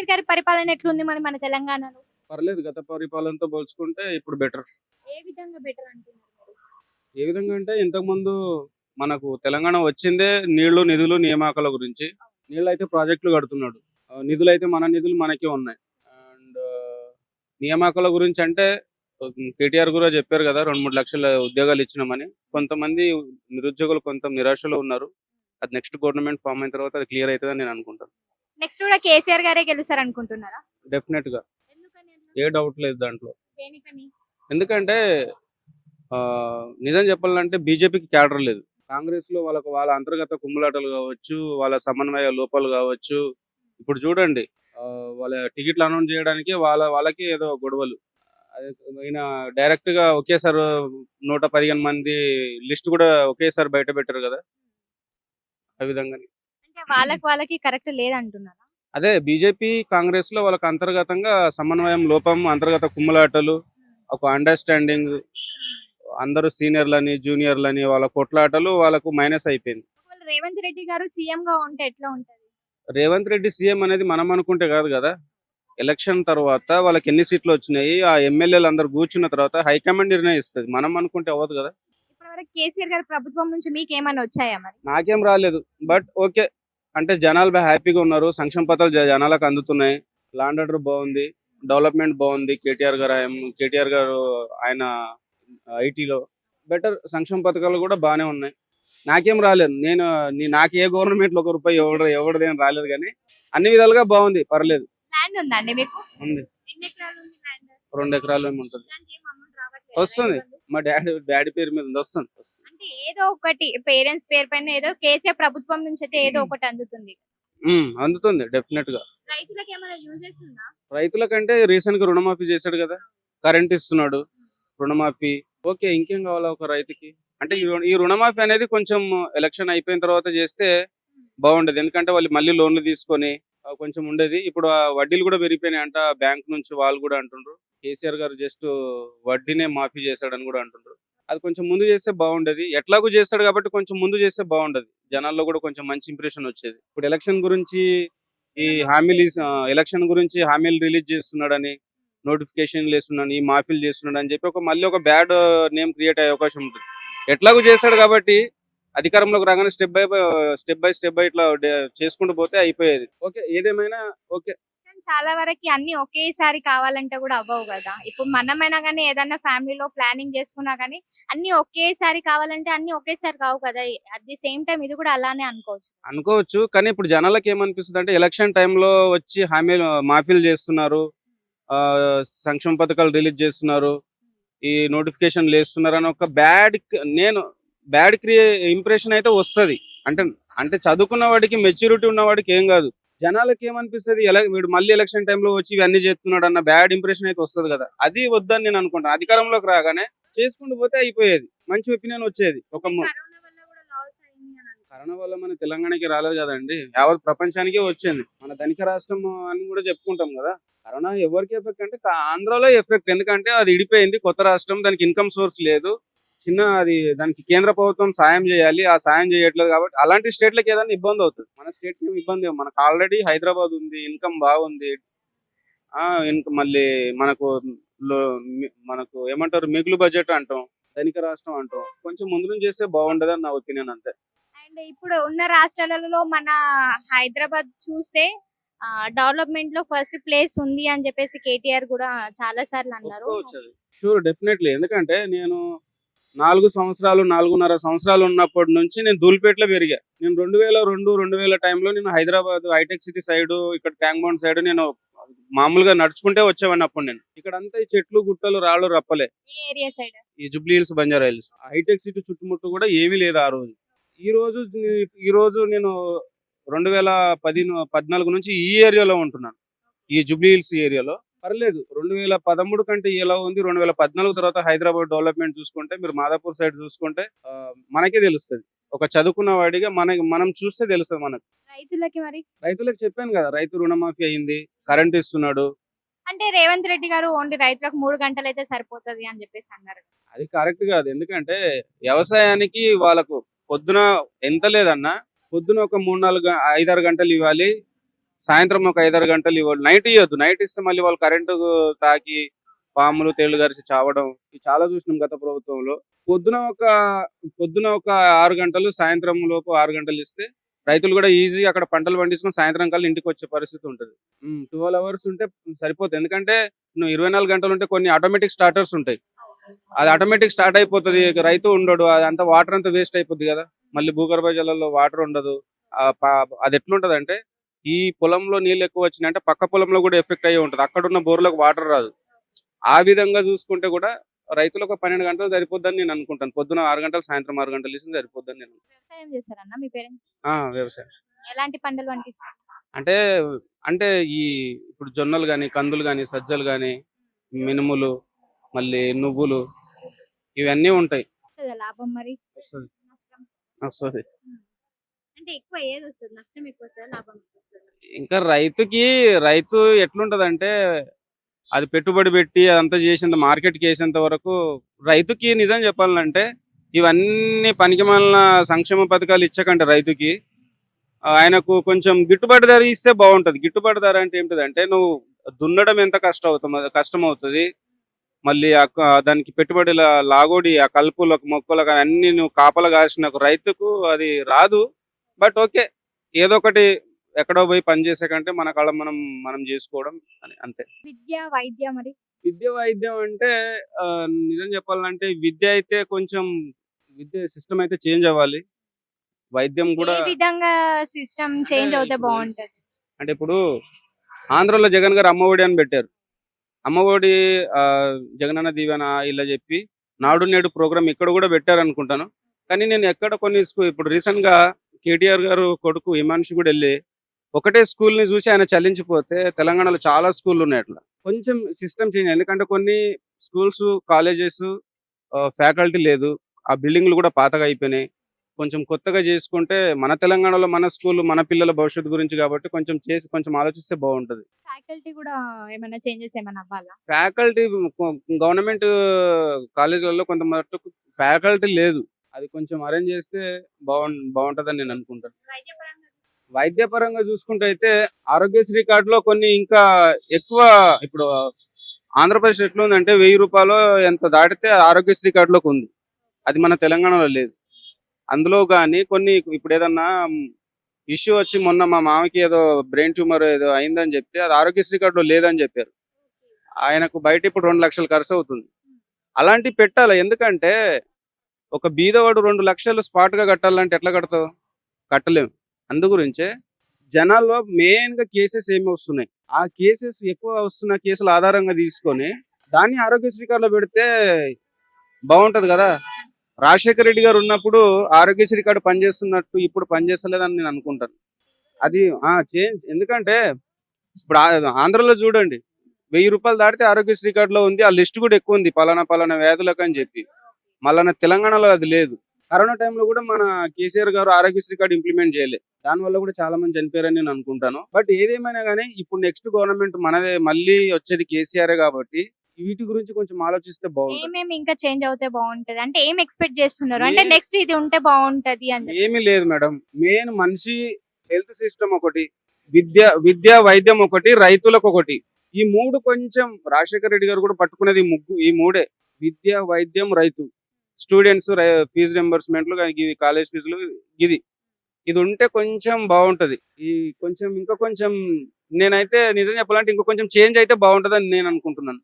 కేసీఆర్ గారి పరిపాలన ఎట్లుంది మరి మన తెలంగాణలో? పర్లేదు గత పరిపాలనతో పోల్చుకుంటే ఇప్పుడు బెటర్ ఏ విధంగా బెటర్ అంటున్నారు? ఏ విధంగా అంటే ఇంతకుముందు మనకు తెలంగాణ వచ్చిందే నీళ్ళు నిధులు నియామకాల గురించి. నీళ్ళు అయితే ప్రాజెక్టులు కడుతున్నాడు. నిధులు అయితే మన నిధులు మనకే ఉన్నాయి. అండ్ నియామకాల గురించి అంటే కేటీఆర్ కూడా చెప్పారు కదా రెండు మూడు లక్షల ఉద్యోగాలు ఇచ్చినామని. కొంతమంది నిరుద్యోగులు కొంత నిరాశలో ఉన్నారు. అది నెక్స్ట్ గవర్నమెంట్ ఫామ్ అయిన తర్వాత అది క్లియర్ అవుతుందని నేను అనుకుంటాను. నెక్స్ట్ కూడా కేసీఆర్ గారే గెలుస్తారు అనుకుంటున్నారా డెఫినెట్గా? ఏ డౌట్ లేదు దాంట్లో. ఎందుకంటే ఆ, నిజం చెప్పాలంటే బీజేపీకి క్యాడర్ లేదు. కాంగ్రెస్లో వాళ్ళకు వాళ్ళ అంతర్గత కుమ్ములాటలు కావచ్చు వాళ్ళ సమన్వయ లోపాలు కావచ్చు. ఇప్పుడు చూడండి వాళ్ళ టికెట్లు అనౌన్స్ చేయడానికి వాళ్ళ వాళ్ళకి ఏదో గొడవలు. అదే ఈయన డైరెక్ట్గా ఒకేసారి నూట పదిహేను మంది లిస్ట్ కూడా ఒకేసారి బయట పెట్టారు కదా. ఆ విధంగా అంటే వాళ్ళకి వాళ్ళకి కరెక్ట్ లేదంటున్నారా? అదే బీజేపీ కాంగ్రెస్లో వాళ్ళకి అంతర్గతంగా సమన్వయం లోపం అంతర్గత కుమ్ములాటలు ఒక అండర్స్టాండింగ్ అందరూ సీనియర్లని జూనియర్లని వాళ్ళ కొట్లాటలు వాళ్ళకు మైనస్ అయిపోయింది. రేవంత్ రెడ్డి గారు సీఎం గా ఉంటే ఎట్లా ఉంటది? రేవంత్ రెడ్డి సీఎం అనేది మనం అనుకుంటే కాదు కదా. ఎలక్షన్ తర్వాత వాళ్ళకి ఎన్ని సీట్లు వచ్చినాయి ఆ ఎమ్మెల్యేలు అందరు కూర్చున్న తర్వాత హైకమాండ్ నిర్ణయిస్తుంది. మనం అనుకుంటే అవ్వదు కదా. కేసీఆర్ గారి ప్రభుత్వం నుంచి మీకు ఏమైనా వచ్చాయా మరి? నాకేం రాలేదు. బట్ ఓకే అంటే జనాలు బాగా హ్యాపీగా ఉన్నారు. సంక్షేమ పథకాలు జనాలకు అందుతున్నాయి. లాండ్ ఆర్డర్ బాగుంది. డెవలప్మెంట్ బాగుంది. కేటీఆర్ గారు ఆయన- కేటీఆర్ గారు ఆయన ఐటీలో. బెటర్ సంక్షేమ పథకాలు కూడా బాగానే ఉన్నాయి. నాకేం రాలేదు. నేను నీ- నాకు ఏ గవర్నమెంట్లో ఒక రూపాయి ఎవడు ఎవరిదేం రాలేదు కానీ అన్ని విధాలుగా బాగుంది. పర్లేదు. ల్యాండ్ ఉందండి మీకు? ఉంది. ల్యాండ్ రెండు ఎకరాలు ఏమో ఉంటుంది? వస్తుంది. మా డాడీ డాడీ పేరు మీద ఉంది. వస్తుంది. ఏదో ఒకటి పేరెంట్స్ పేరు పైన ఏదో కేసీఆర్ ప్రభుత్వం నుంచి అయితే ఏదో ఒకటి అందుతుంది. అందుతుంది డెఫినెట్గా. రైతులకు ఏమైనా యూజెస్ ఉందా రైతులకంటే రీసెంట్గా రుణమాఫీ చేశాడు కదా కరెంట్ ఇస్తున్నాడు రుణమాఫీ. ఓకే ఇంకేం కావాలా ఒక రైతుకి? అంటే ఈ రుణమాఫీ అనేది కొంచెం ఎలక్షన్ అయిపోయిన తర్వాత చేస్తే బాగుండేది. ఎందుకంటే వాళ్ళు మళ్ళీ లోన్లు తీసుకొని కొంచెం ఉండేది. ఇప్పుడు ఆ వడ్డీలు కూడా పెరిగిపోయినాయి అంట బ్యాంక్ నుంచి వాళ్ళు కూడా అంటుండ్రు. కేసీఆర్ గారు జస్ట్ వడ్డీనే మాఫీ చేశాడని కూడా అంటుండ్రు. అది కొంచెం ముందు చేస్తే బాగుండేది. ఎట్లాగూ చేస్తాడు కాబట్టి కొంచెం ముందు చేస్తే బాగుండేది. జనాల్లో కూడా కొంచెం మంచి ఇంప్రెషన్ వచ్చేది. ఇప్పుడు ఎలక్షన్ గురించి ఈ హామీలు ఎలక్షన్ గురించి హామీలు రిలీజ్ చేస్తున్నాడని నోటిఫికేషన్ చేస్తున్నాడు ఈ మాఫీలు చేస్తున్నాడు అని చెప్పి ఒక మళ్ళీ ఒక బ్యాడ్ నేమ్ క్రియేట్ అయ్యే అవకాశం ఉంటుంది. ఎట్లాగూ చేస్తాడు కాబట్టి అధికారంలోకి రాగానే step by step by step by ఇట్లా చేసుకుంటూ పోతే అయిపోయేది. ఓకే ఏదేమైనా ఓకే చాలా వరకు అన్ని ఒకేసారి కావాలంటే కూడా అవ్వవు కదా. ఇప్పుడు మనమైనా కానీ ఏదన్నా ఫ్యామిలీలో ప్లానింగ్ చేసుకున్నా కానీ అన్ని ఒకేసారి కావాలంటే అన్ని ఒకేసారి కావు కదా. అట్ ది సేమ్ టైం ఇది కూడా అలానే అనుకోవచ్చు. అనుకోవచ్చు. కానీ ఇప్పుడు జనాలకు ఏమనిపిస్తుంది అంటే ఎలక్షన్ టైంలో వచ్చి హామీలు మాఫీలు చేస్తున్నారు. ఆ, సంక్షేమ పథకాలు రిలీజ్ చేస్తున్నారు. ఈ నోటిఫికేషన్ వేస్తున్నారు అని ఒక బ్యాడ్ నేను బ్యాడ్ క్రియే ఇంప్రెషన్ అయితే వస్తది. అంటే అంటే చదువుకున్న వాడికి మెచ్యూరిటీ ఉన్నవాడికి ఏం కాదు. జనాలకి ఏమనిపిస్తుంది ఎలా వీడు మళ్ళీ ఎలక్షన్ టైంలో వచ్చి ఇవన్నీ చేస్తున్నాడు అన్న బ్యాడ్ ఇంప్రెషన్ అయితే వస్తది కదా. అది వద్దని నేను అనుకుంటాను అధికారంలోకి రాగానే చేసుకుంటూ పోతే అయిపోయేది. మంచి ఒపీనియన్ వచ్చేది ఒక కరోనా వల్ల మన తెలంగాణకి రాలేదు కదండి. యావత్ ప్రపంచానికే వచ్చింది. మన ధనిక రాష్ట్రం అని కూడా చెప్పుకుంటాం కదా. కరోనా ఎవరికి ఎఫెక్ట్ అంటే ఆంధ్రాలో ఎఫెక్ట్. ఎందుకంటే అది ఇడిపోయింది కొత్త రాష్ట్రం. దానికి ఇన్కమ్ సోర్స్ లేదు. చిన్న అది దానికి కేంద్ర ప్రభుత్వం సాయం చేయాలి. ఆ సాయం చేయట్లేదు కాబట్టి అలాంటి స్టేట్లకి ఏదైనా ఇబ్బంది అవుతుంది. మన స్టేట్కి ఏం ఇబ్బంది. మనకు ఆల్రెడీ హైదరాబాద్ ఉంది ఇన్కమ్ బాగుంది. ఆ ఇన్కమ్ మళ్ళీ మనకు మనకు ఏమంటారు? మిగులు బడ్జెట్ అంటాం ధనిక రాష్ట్రం అంటాం. కొంచెం ముందు నుంచి చేస్తే బాగుండదని నా ఒపీనియన్ అంతే. అండ్ ఇప్పుడు ఉన్న రాష్ట్రాలలో మన హైదరాబాద్ చూస్తే డెవలప్మెంట్లో ఫస్ట్ ప్లేస్ ఉంది అని చెప్పేసి కేటీఆర్ కూడా చాలా సార్లు అన్నారు షూర్ డెఫినెట్లీ ఎందుకంటే నేను నాలుగు సంవత్సరాలు నాలుగున్నర సంవత్సరాలు ఉన్నప్పటి నుంచి నేను ధూల్పేటలో పెరిగా. నేను రెండు వేల రెండు రెండు వేల టైంలో నేను హైదరాబాద్ హైటెక్ సిటీ సైడ్ ఇక్కడ ట్యాంక్ బండ్ సైడ్ నేను మామూలుగా నడుచుకుంటే వచ్చేవాడిని అప్పుడు నేను. ఇక్కడ అంతా ఈ చెట్లు గుట్టలు రాళ్ళు రప్పలే. ఈ Jubilee hills Banjara hills. Hitech city చుట్టుముట్టు కూడా ఏమీ లేదు ఆ రోజు. ఈ రోజు ఈ రోజు నేను రెండు వేల పది పద్నాలుగు నుంచి ఈ ఏరియాలో ఉంటున్నాను. ఈ జుబ్లీ హిల్స్ ఏరియాలో. పర్లేదు. రెండు వేల పదమూడు కంటే ఎలా ఉంది. రెండు వేల పద్నాలుగు తర్వాత హైదరాబాద్ డెవలప్మెంట్ చూసుకుంటే మీరు మాదాపూర్ సైడ్ చూసుకుంటే మనకే తెలుస్తుంది. ఒక చదువుకున్న వాడిగా మన మనం చూస్తే తెలుస్తుంది మనకు. రైతులకి మరి? రైతులకు చెప్పాను కదా రైతు రుణమాఫీ అయింది కరెంట్ ఇస్తున్నాడు. అంటే రేవంత్ రెడ్డి గారు ఓన్లీ రైతులకు మూడు గంటలు అయితే సరిపోతది అని చెప్పేసి అన్నారు. అది కరెక్ట్ కాదు. ఎందుకంటే వ్యవసాయానికి వాళ్ళకు పొద్దున ఎంత లేదన్నా పొద్దున ఒక మూడు నాలుగు ఐదారు గంటలు ఇవ్వాలి. సాయంత్రం ఒక ఐదారు గంటలు ఇవ్వాలి నైట్ ఇవ్వద్దు నైట్ ఇస్తే మళ్ళీ వాళ్ళు కరెంటు తాకి పాములు తేళ్ళు గరిచి చావడం చాలా చూసినాం గత ప్రభుత్వంలో. పొద్దున ఒక పొద్దున ఒక ఆరు గంటలు సాయంత్రం లోపు ఆరు గంటలు ఇస్తే రైతులు కూడా ఈజీ అక్కడ పంటలు పండించుకొని సాయంత్రం కల్లా ఇంటికి వచ్చే పరిస్థితి ఉంటుంది. ట్వెల్వ్ అవర్స్ ఉంటే సరిపోతుంది ఎందుకంటే నువ్వు ఇరవై నాలుగు గంటలు ఉంటే కొన్ని ఆటోమేటిక్ స్టార్టర్స్ ఉంటాయి. అది ఆటోమేటిక్ స్టార్ట్ అయిపోతుంది. రైతు ఉండడు. అదంతా వాటర్ అంతా వేస్ట్ అయిపోద్ది కదా. మళ్ళీ భూగర్భ జలాల్లో వాటర్ ఉండదు. అది ఎట్లుంటది అంటే ఈ పొలంలో నీళ్ళు ఎక్కువ వచ్చినాయంటే పక్క పొలంలో కూడా ఎఫెక్ట్ అయ్యి ఉంటుంది. అక్కడ ఉన్న బోర్లకు వాటర్ రాదు. ఆ విధంగా చూసుకుంటే కూడా రైతులకు ఒక పన్నెండు గంటలు సరిపోద్దని నేను అనుకుంటాను. పొద్దున ఆరు గంటలు సాయంత్రం ఆరు గంటలు ఇస్తుంది సరిపోద్దని నేను వ్యవసాయం మీ పేరెంట్స్? వ్యవసాయం. ఎలాంటి పంటలు పండిస్తారు? అంటే అంటే ఈ ఇప్పుడు జొన్నలు కానీ కందులు కానీ సజ్జలు కానీ మినుములు మళ్ళీ నువ్వులు ఇవన్నీ ఉంటాయి. లాభం మరి? వస్తది. అంటే ఎక్కువ ఏది వస్తుంది నష్టం ఎక్కువ లాభం ఎక్కువ వస్తుందా ఇంకా రైతుకి రైతు ఎట్లుంటదంటే అది పెట్టుబడి పెట్టి అదంతా చేసేంత మార్కెట్కి వేసేంత వరకు రైతుకి నిజం చెప్పాలంటే ఇవన్నీ పనికి సంక్షేమ పథకాలు ఇచ్చకంటే రైతుకి. ఆయనకు కొంచెం గిట్టుబాటు ధర ఇస్తే బాగుంటది. గిట్టుబాటు ధర అంటే ఏంటిదంటే నువ్వు దున్నడం ఎంత కష్టం అవుతుంది కష్టం అవుతుంది మళ్ళీ ఆ క- దానికి పెట్టుబడి లాగోడి ఆ కలుపులకు మొక్కలకు అన్ని నువ్వు కాపలా కాసినకు రైతుకు అది రాదు. బట్ ఓకే ఏదో ఒకటి ఎక్కడో పోయి పని చేసే కంటే మన కళ మనం మనం చేసుకోవడం అని అంతే. విద్య వైద్య మరి? విద్య వైద్యం అంటే నిజం చెప్పాలంటే విద్య అయితే కొంచెం విద్య సిస్టమ్ అయితే చేంజ్ అవ్వాలి. వైద్యం కూడా విధంగా సిస్టమ్ చేంజ్ అవుతే బాగుంటది? అంటే ఇప్పుడు ఆంధ్రలో జగన్ గారు అమ్మఒడి అని పెట్టారు. అమ్మఒడి జగనన్న దీవెన ఇలా చెప్పి నాడు నేడు ప్రోగ్రామ్ ఇక్కడ కూడా పెట్టారు అనుకుంటాను కానీ నేను ఎక్కడ కొన్ని ఇప్పుడు రీసెంట్గా కేటీఆర్ గారు కొడుకు హిమాంశు కూడా వెళ్ళి ఒకటే స్కూల్ని చూసి ఆయన చలించిపోతే తెలంగాణలో చాలా స్కూళ్ళు ఉన్నాయి అట్లా. కొంచెం సిస్టమ్ చేంజ్ ఎందుకంటే కొన్ని స్కూల్స్ కాలేజెస్ ఫ్యాకల్టీ లేదు. ఆ బిల్డింగ్లు కూడా పాతగా అయిపోయినాయి. కొంచెం కొత్తగా చేసుకుంటే మన తెలంగాణలో మన స్కూల్ మన పిల్లల భవిష్యత్తు గురించి కాబట్టి కొంచెం చేసి కొంచెం ఆలోచిస్తే బాగుంటది. ఫ్యాకల్టీ కూడా ఏమైనా చేంజెస్ ఏమైనా అవ్వాలా? ఫ్యాకల్టీ గవర్నమెంట్ కాలేజీలలో కొంత మటుకు ఫ్యాకల్టీ లేదు. అది కొంచెం అరేంజ్ చేస్తే బాగుం బాగుంటుందని నేను అనుకుంటాను. వైద్యపరంగా వైద్యపరంగా చూసుకుంటే అయితే ఆరోగ్యశ్రీ కార్డులో కొన్ని ఇంకా ఎక్కువ ఇప్పుడు ఆంధ్రప్రదేశ్ ఎట్లా ఉందంటే వెయ్యి రూపాయలు ఎంత దాటితే ఆరోగ్యశ్రీ కార్డులోకి ఉంది. అది మన తెలంగాణలో లేదు. అందులో కానీ కొన్ని ఇప్పుడు ఏదన్నా ఇష్యూ వచ్చి మొన్న మా మామకి ఏదో బ్రెయిన్ ట్యూమర్ ఏదో అయిందని చెప్తే అది ఆరోగ్యశ్రీ కార్డులో లేదని చెప్పారు. ఆయనకు బయట ఇప్పుడు రెండు లక్షలు ఖర్చు అవుతుంది. అలాంటివి పెట్టాలి. ఎందుకంటే ఒక బీదవాడు రెండు లక్షలు స్పాట్గా కట్టాలంటే ఎట్లా కడతావు? కట్టలేము అందు గురించే జనాల్లో మెయిన్గా కేసెస్ ఏమి వస్తున్నాయి ఆ కేసెస్ ఎక్కువ వస్తున్న కేసులు ఆధారంగా తీసుకొని దాన్ని ఆరోగ్యశ్రీ కార్డులో పెడితే బాగుంటది కదా? రాజశేఖర రెడ్డి గారు ఉన్నప్పుడు ఆరోగ్యశ్రీ కార్డు పనిచేస్తున్నట్టు ఇప్పుడు పనిచేస్తలేదని నేను అనుకుంటాను. అది ఆ చేంజ్ ఎందుకంటే ఇప్పుడు ఆంధ్రలో చూడండి. వెయ్యి రూపాయలు దాటితే ఆరోగ్యశ్రీ కార్డులో ఉంది. ఆ లిస్ట్ కూడా ఎక్కువ ఉంది. పలానా పలానా వ్యాధులకు అని చెప్పి. మళ్ళా తెలంగాణలో అది లేదు. కరోనా టైంలో కూడా మన కేసీఆర్ గారు ఆరోగ్యశ్రీ కార్డు ఇంప్లిమెంట్ చేయలేదు దానివల్ల కూడా చాలా మంది చనిపోయారని నేను అనుకుంటాను. బట్ ఏదేమైనా కానీ ఇప్పుడు నెక్స్ట్ గవర్నమెంట్ మనదే మళ్ళీ వచ్చేది కేసీఆర్ కాబట్టి వీటి గురించి కొంచెం ఆలోచిస్తే బాగుంటుంది. ఏమేమి ఇంకా చేంజ్ అవుతే బాగుంటది? అంటే ఏం ఎక్స్పెక్ట్ చేస్తున్నారు? అంటే నెక్స్ట్ ఇది ఉంటే బాగుంటది అని. ఏమీ లేదు మేడం. మెయిన్ మనిషి హెల్త్ సిస్టమ్ ఒకటి విద్య విద్య వైద్యం ఒకటి రైతులకు ఒకటి. ఈ మూడు కొంచెం రాజశేఖర రెడ్డి గారు కూడా పట్టుకునేది ముగ్గు ఈ మూడే. విద్య వైద్యం రైతు. స్టూడెంట్స్ ఫీజు రింబర్స్మెంట్లు ఇవి కాలేజ్ ఫీజులు ఇది. ఇది ఉంటే కొంచెం బాగుంటది. ఈ కొంచెం ఇంకా కొంచెం నేనైతే నిజం చెప్పాలంటే ఇంకా కొంచెం చేంజ్ అయితే బాగుంటదని నేను అనుకుంటున్నాను.